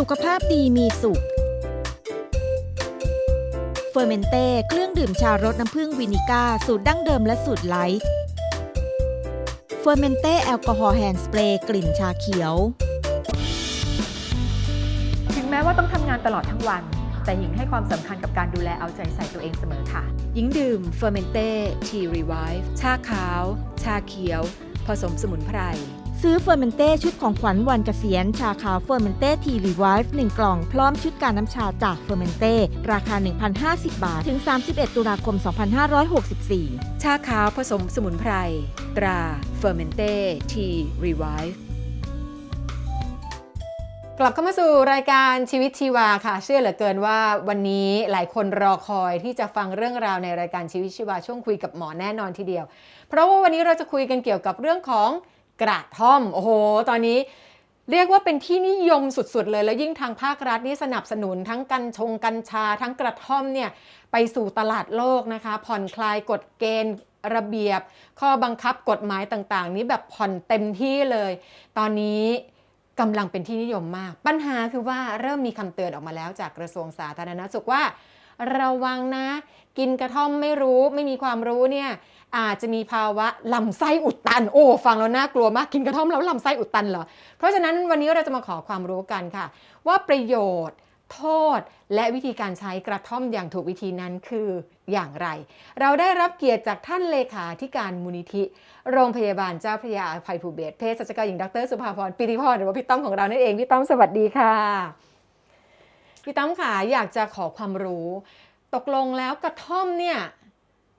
สุขภาพดีมีสุข เฟอร์เมนเต้เครื่องดื่มชารสน้ำผึ้งวินิก้า สูตรดั้งเดิมและสูตรไลท์เฟอร์เมนเต้แอลกอฮอล์แฮนด์สเปรย์กลิ่นชาเขียว ถึงแม้ว่าต้องทำงานตลอดทั้งวัน แต่หญิงให้ความสำคัญกับการดูแลเอาใจใส่ตัวเองเสมอค่ะ หญิงดื่มเฟอร์เมนเต้ทีรีไวฟ์ชาขาว ชาเขียว ผสมสมุนไพร ซื้อเฟอร์เมนเต้ชุดของขวัญวันเกษียณ ชาขาวเฟอร์เมนเต้ทีรีไวฟ์1กล่อง พร้อมชุดการน้ำชาจากเฟอร์เมนเต้ราคา 1,050 บาท ถึง 31 ตุลาคม 2564 ชาขาวผสมสมุนไพร ตราเฟอร์เมนเต้ทีรีไวฟ์กลับเข้ามาสู่รายการชีวิตชีวาค่ะ เชื่อเหลือเกินว่าวันนี้หลายคนรอคอยที่จะฟังเรื่องราวในรายการชีวิตชีวาช่วงคุยกับหมอแน่นอนทีเดียว เพราะว่าวันนี้เราจะคุยกันเกี่ยวกับเรื่องของ กระท่อม โอ้โห ตอนนี้เรียกว่าเป็นที่นิยมสุดๆเลย แล้วยิ่งทางภาครัฐนี่สนับสนุนทั้งกัญชงกัญชา ทั้งกระท่อมเนี่ยไปสู่ตลาดโลกนะคะ ผ่อนคลายกฎเกณฑ์ระเบียบ ข้อบังคับกฎหมายต่างๆ นี้แบบผ่อนเต็มที่เลย ตอนนี้กำลังเป็นที่นิยมมาก ปัญหาคือว่าเริ่มมีคำเตือนออกมาแล้วจากกระทรวงสาธารณสุขว่า ระวังนะ กินกระท่อมไม่รู้ไม่มีความรู้เนี่ย อาจจะมีภาวะลำไส้อุดตัน โอ้ฟังแล้วน่ากลัวมากกินกระท่อมแล้วลำไส้อุดตันเหรอ เพราะฉะนั้นวันนี้เราจะมาขอความรู้กันค่ะ ว่าประโยชน์โทษและวิธีการใช้กระท่อมอย่างถูกวิธีนั้นคืออย่างไร เราได้รับเกียรติจากท่านเลขาธิการมูลนิธิ โรงพยาบาลเจ้าพระยาอภัยภูเบศเภสัชกรหญิงดรสุภาพรปิติพรหรือว่าพี่ต้อมของเรานั่นเองพี่ต้อมสวัสดีค่ะพี่ต้อมค่ะอยากจะขอความรู้ ตกลงแล้วกระท่อมเนี่ย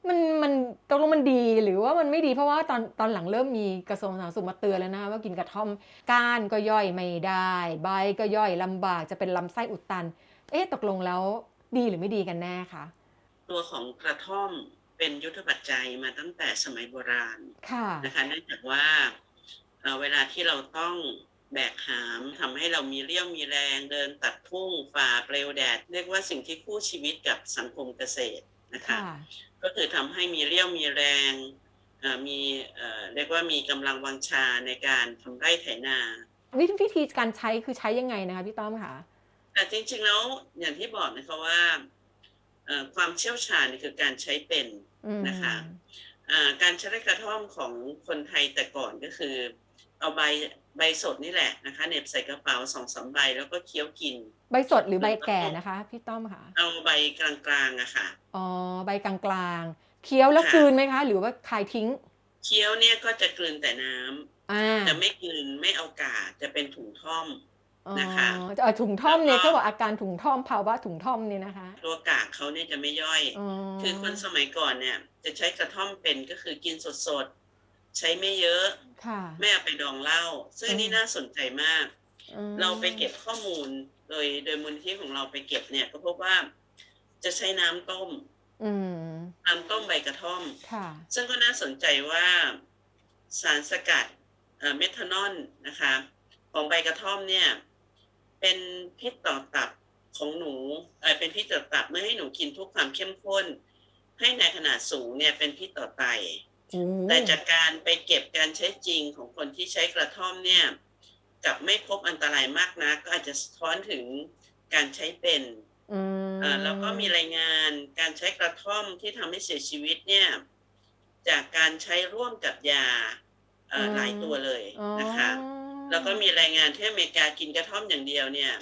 มันมันตกลงมันดีหรือว่ามันไม่ดีเพราะว่าตอนตอนหลังเริ่มมีกระทรวงสาธารณสุขมาเตือนแล้วนะว่ากินกระท่อมก้านก็ย่อยไม่ได้ ใบก็ย่อยลำบากจะเป็นลำไส้อุดตัน เอ๊ะตกลงแล้วดีหรือไม่ดีกันแน่คะตัวของกระท่อมเป็นยุทธปัจจัยมาตั้งแต่สมัยโบราณค่ะนะคะเนื่องจากว่าเอ่อเวลาที่เราต้องแบกหามทำให้เรามีเรี่ยวมีแรงเดินตัดทุ่งฝ่าเปลวแดด เรียกว่าสิ่งที่คู่ชีวิตกับสังคมเกษตร นะคะค่ะก็คือทำให้มีเรี่ยวมีแรงเอ่อมีเอ่อเรียกว่ามีกำลังวังชาในการทำไร่ไถนาวิวิธีการใช้คือใช้ยังไงนะคะพี่ต้อมคะแต่จริงๆแล้วอย่างที่บอกนะคะว่าเอ่อความเชี่ยวชาญเนี่ยคือการใช้เป็นอืมนะคะอ่าการใช้กระท่อมของคนไทยแต่ก่อนก็คือ เอาใบใบสดนี่แหละนะคะเหน็บใส่กระเป๋าสองสามใบแล้วก็เคี้ยวกิน ใบสดหรือใบแก่นะคะ พี่ต้อมคะเอาใบกลางๆอะค่ะอ๋อใบกลางๆเคี้ยวแล้วค่ะกลืนไหมคะ หรือว่าคายทิ้ง เคี้ยวเนี่ยก็จะกลืนแต่น้ำอ่าแต่ไม่กลืนไม่เอากาดจะเป็นถุงท่อมนะคะอ๋อเอ่อถุงท่อมเนี่ยแล้วก็เขาบอกอาการถุงท่อมภาวะถุงท่อมเนี่ยนะคะ ตัวกากเขาเนี่ยจะไม่ย่อย คือคนสมัยก่อนเนี่ย จะใช้กระท่อมเป็นก็คือกินสดๆ ใช้ไม่เยอะค่ะไม่เอาไปดองเหล้าซึ่งอืมนี่น่าสนใจมากอืมเราไปเก็บข้อมูลโดยโดยมูลนิธิของเราไปเก็บเนี่ย ก็พบว่าจะใช้น้ำต้มอืมน้ำต้มใบกระท่อมค่ะซึ่งก็น่าสนใจว่าสารสกัดเอ่อเมทานอลนะคะ ของใบกระท่อมเนี่ย เป็นพิษต่อตับของหนูเอ่อเป็นพิษต่อตับเมื่อให้หนูกินทุกความเข้มข้น ให้ในขนาดสูงเนี่ยเป็นพิษต่อไต แต่จากการไปเก็บการใช้จริงของคนที่ใช้กระท่อมเนี่ยกลับไม่พบอันตรายมากนะก็อาจจะสะท้อนถึงการใช้เป็นอืมอ่าแล้วก็มีรายงานการใช้กระท่อมที่ทำให้เสียชีวิตเนี่ยจากการใช้ร่วมกับยาเอ่อหลายตัวเลยนะคะอ๋อแล้วก็มีรายงานที่อเมริกากินกระท่อมอย่างเดียวเนี่ย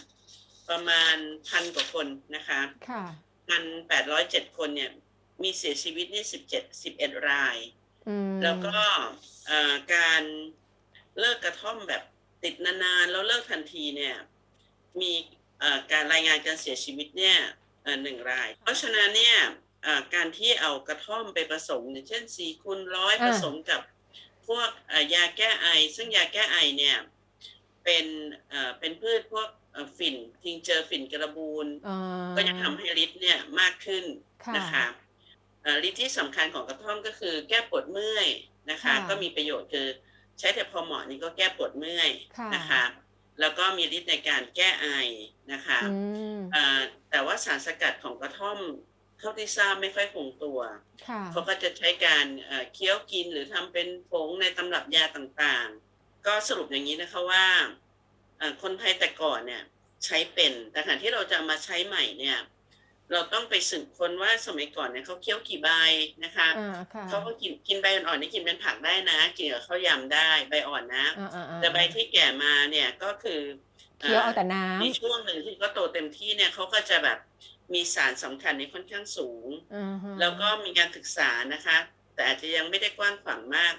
ประมาณพันกว่าคนนะคะค่ะพันแปดร้อยเจ็ดคนเนี่ย มีเสียชีวิตเนี่ยสิบเจ็ดสิบเอ็ดรายอืม แล้วก็เอ่อการเลิกกระท่อมแบบติดนานๆแล้วเลิกทันทีเนี่ยมีเอ่อการรายงานการเสียชีวิตเนี่ยเอ่อหนึ่งราย เพราะฉะนั้นเนี่ยเอ่อการที่เอากระท่อมไปผสมอย่างเช่นสี่คูณร้อยผสมกับพวกเอ่อยาแก้ไอ ซึ่งยาแก้ไอเนี่ยเป็นเอ่อเป็นพืชพวกเอ่อฝิ่น ทิงเจอฝิ่นกระบูนอ๋อก็จะทำให้ฤทธิ์เนี่ยมากขึ้นค่ะนะคะเอ่อ ฤทธิ์ที่สำคัญของกระท่อมก็คือแก้ปวดเมื่อยนะคะค่ะก็มีประโยชน์คือใช้แต่พอเหมาะนี่ก็แก้ปวดเมื่อยค่ะนะคะ แล้วก็มีฤทธิ์ในการแก้ไอนะคะอืมเอ่อแต่ว่าสารสกัดของกระท่อมเท่าที่ทราบไม่ค่อยคงตัวค่ะเขาก็จะใช้การเอ่อเคี้ยวกินหรือทำเป็นผงในตำรับยาต่างๆ ก็สรุปอย่างนี้นะคะว่าเอ่อคนไทยแต่ก่อนเนี่ยใช้เป็นแต่ขณะที่เราจะเอามาใช้ใหม่เนี่ย เราต้องไปสืบค้นว่าสมัยก่อนเนี่ยเขาเคี้ยวกี่ใบนะคะอ่าค่ะเขาก็กินกินใบอ่อนๆนี่กินเป็นผักได้นะกินกับข้าวยำได้ใบอ่อนนะอ่าอ่าอ่าแต่ใบที่แก่มาเนี่ยก็คือเคี้ยวเอาแต่น้ำมีช่วงหนึ่งที่เขาโตเต็มที่เนี่ยเขาก็จะแบบมีสารสำคัญในค่อนข้างสูงอือฮึแล้วก็มีการศึกษานะคะ แต่อาจจะยังไม่ได้กว้างขวางมาก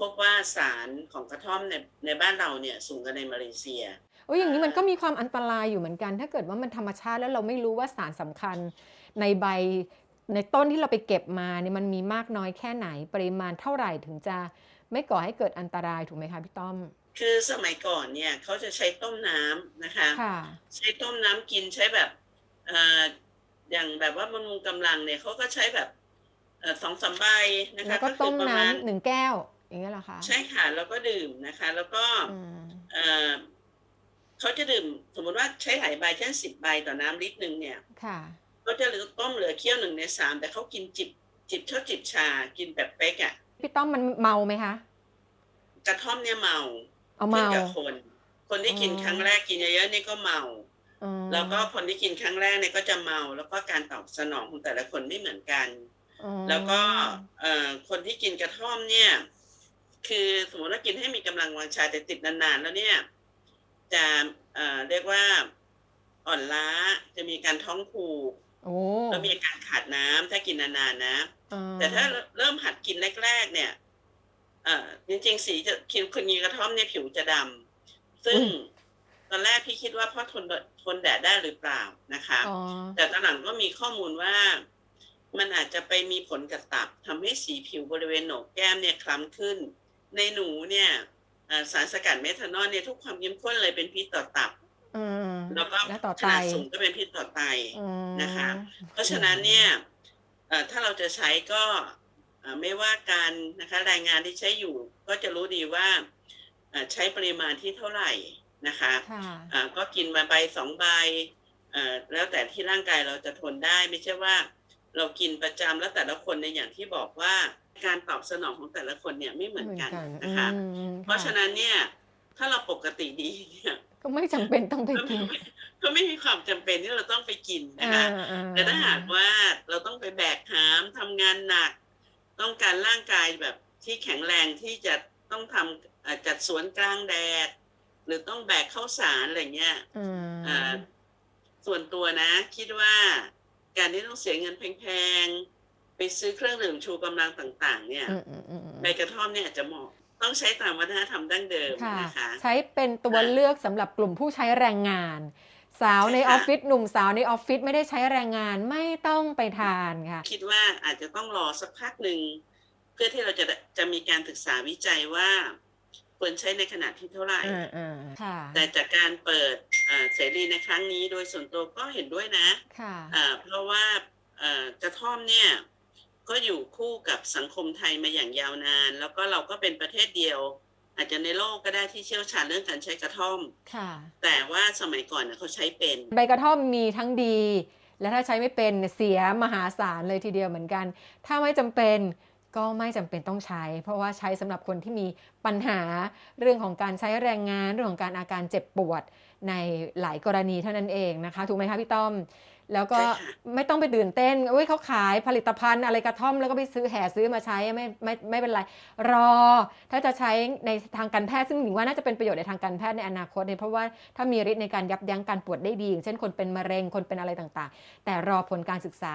พบว่าสารของกระท่อมในในบ้านเราเนี่ยสูงกว่าในมาเลเซีย โอ้ยอย่างนี้มันก็มีความอันตรายอยู่เหมือนกัน ถ้าเกิดว่ามันธรรมชาติแล้วเราไม่รู้ว่าสารสำคัญในใบในต้นที่เราไปเก็บมาเนี่ยมันมีมากน้อยแค่ไหนปริมาณเท่าไหร่ถึงจะไม่ก่อให้เกิดอันตรายถูกไหมคะพี่ต้อม คือสมัยก่อนเนี่ยเขาจะใช้ต้มน้ำนะคะค่ะใช้ต้มน้ำกินใช้แบบเอ่ออย่างแบบว่าบำรุงกำลังเนี่ยเขาก็ใช้แบบเอ่อสองสามใบนะคะแล้วก็คือต้มประน้ำมาณหนึ่งแก้วอย่างเงี้ยเหรอคะใช่ค่ะแล้วก็ดื่มนะคะ แล้วก็อืม เอ่อเขาจะดื่มสมมติว่าใช้หลายใบเช่นสิบใบต่อน้ำลิตรหนึ่งเนี่ยค่ะเขาจะเหลือต้มเหลือเคี่ยวหนึ่งในสามแต่เขากินจิบจิบชอบจิบชากินแบบเป๊กอะ่ะพี่ต้อมมันเมาไหมคะกระท่อมเนี่ยเมาเอาขึ้นเมากับคน คนที่กินอ๋อครั้งแรกกินเยอะๆนี่ก็เมาอืมแล้วก็คนที่กินครั้งแรกเนี่ยก็จะเมา แล้วก็การตอบสนองของแต่ละคนไม่เหมือนกันอืมแล้วก็เอ่อคนที่กินกระท่อมเนี่ย คือสมมติว่ากินให้มีกำลังวังชาแต่ติดนานๆแล้วเนี่ย จะเอ่อเรียกว่าอ่อนล้าจะมีการท้องผูกโอ้แล้วมีอาการขาดน้ำถ้ากินนานๆนะอ่แต่ถ้าเริ่มหัดกินแรกๆเนี่ยเอ่อจริงๆสีจะกินคนกินกระท่อมเนี่ยผิวจะดำซึ่งตอนแรกพี่คิดว่าเพ่อทนทนแดดได้หรือเปล่านะคะอ๋อแต่ตอนหลังก็มีข้อมูลว่า มันอาจจะไปมีผลกับตับทำให้สีผิวบริเวณโหนกแก้มเนี่ยคล้ำขึ้น ในหนูเนี่ยเอ่อ สารสกัดเมทานอลเนี่ยทุกความเข้มข้นเลยเป็นพิษต่อตับอืมแล้วก็และต่อขไตนาดสูงก็เป็นพิษต่อไตอืมนะคะ เพราะฉะนั้นเนี่ยเอ่อถ้าเราจะใช้ก็เอ่อไม่ว่าการนะคะรายงานที่ใช้อยู่ ก็จะรู้ดีว่าเอ่อใช้ปริมาณที่เท่าไหร่นะคะค่ะอ่าก็กินมาใบสองใบเอ่อแล้วแต่ที่ร่างกายเราจะทนได้ไม่ใช่ว่า เรากินประจำแล้วแต่ละคนในยอย่างที่บอกว่า การตอบสนองของแต่ละคนเนี่ยไม่เหมือนกันนะคะอืมเพราะฉะนั้นเนี่ยถ้าเราปกติดีเนี่ยก็ไม่จำเป็นต้องไปก็กิไม่นก็ไม่มีความจำเป็นที่เราต้องไปกินนะอ่าคะอ่าแต่ถ้าหากว่าเราต้องไปแบกหามทำงานหนัก ต้องการร่างกายแบบที่แข็งแรงที่จะต้องทำอ่าจัดสวนกลางแดด หรือต้องแบกข้าวสารอะไรเงี้ยอืมอ่าส่วนตัวนะ คิดว่าการที่ต้องเสียเงินแพงๆ ไปซื้อเครื่องดื่มชูกำลังต่างๆ เนี่ยอืมอืมอืมอืมใบกระท่อมเนี่ยอาจจะเหมาะต้องใช้ตามวัฒนธรรมดั้งเดิมค่ะนะคะใช้เป็นตัวเลือกสำหรับกลุ่มผู้ใช้แรงงาน สาวในใช่อค่ะอฟฟิศหนุ่มสาวในออฟฟิศไม่ได้ใช้แรงงานไม่ต้องไปทานค่ะ คิดว่าอาจจะต้องรอสักพักหนึ่งเพื่อที่เราจะจะมีการศึกษาวิจัยว่าควรใช้ในขนาดที่เท่าไหร่อ่าอ่าค่ะแต่จากการเปิดอ่าเสรีในครั้งนี้โดยส่วนตัวก็เห็นด้วยนะค่ะอ่าเพราะว่าเอ่อกระท่อมเนี่ย ก็อยู่คู่กับสังคมไทยมาอย่างยาวนาน แล้วก็เราก็เป็นประเทศเดียว อาจจะในโลกก็ได้ที่เชี่ยวชาญเรื่องการใช้กระท่อมค่ะแต่ว่าสมัยก่อนเน่ยเขาใช้เป็น ใบกระท่อมมีทั้งดี และถ้าใช้ไม่เป็นเนี่ยเสียมหาศาลเลยทีเดียวเหมือนกัน ถ้าไม่จำเป็นก็ไม่จำเป็นต้องใช้ เพราะว่าใช้สำหรับคนที่มีปัญหาเรื่องของการใช้แรงงานเรื่องของการอาการเจ็บปวดในหลายกรณีเท่านั้นเองนะคะ ถูกไหมคะพี่ต้อม แล้วก็ใช่ค่ะไม่ต้องไปตื่นเต้นเอ้ยเขาขายผลิตภัณฑ์อะไรกระท่อมแล้วก็ไปซื้อแห่ซื้อมาใช้ไม่ไม่ไม่เป็นไร รอ ถ้าจะใช้ในทางการแพทย์ซึ่งหนิงว่าน่าจะเป็นประโยชน์ในทางการแพทย์ในอนาคตเนี่ยเพราะว่าถ้ามีฤทธิ์ในการยับยั้งการปวดได้ดีอย่างเช่นคนเป็นมะเร็งคนเป็นอะไรต่างๆ แต่รอผลการศึกษา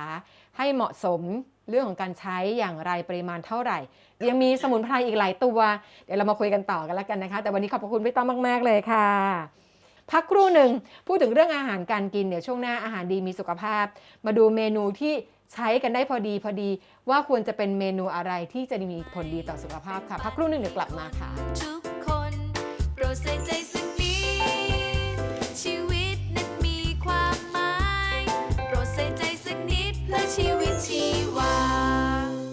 ให้เหมาะสมเรื่องของการใช้อย่างไรปริมาณเท่าไหร่ ยังมีสมุนไพรอีกหลายตัว เดี๋ยวเรามาคุยกันต่อกันแล้วกันนะคะ แต่วันนี้ขอบพระคุณพี่ต้อมมาก ๆ เลยค่ะ พักครู่หนึ่งพูดถึงเรื่องอาหารการกินเดี๋ยวช่วงหน้าอาหารดีมีสุขภาพ มาดูเมนูที่ใช้กันได้พอดีพอดี ว่าควรจะเป็นเมนูอะไรที่จะมีผลดีต่อสุขภาพค่ะ พักครู่หนึ่งเดี๋ยวกลับมาค่ะ ทุกคนโปรดใส่ใจ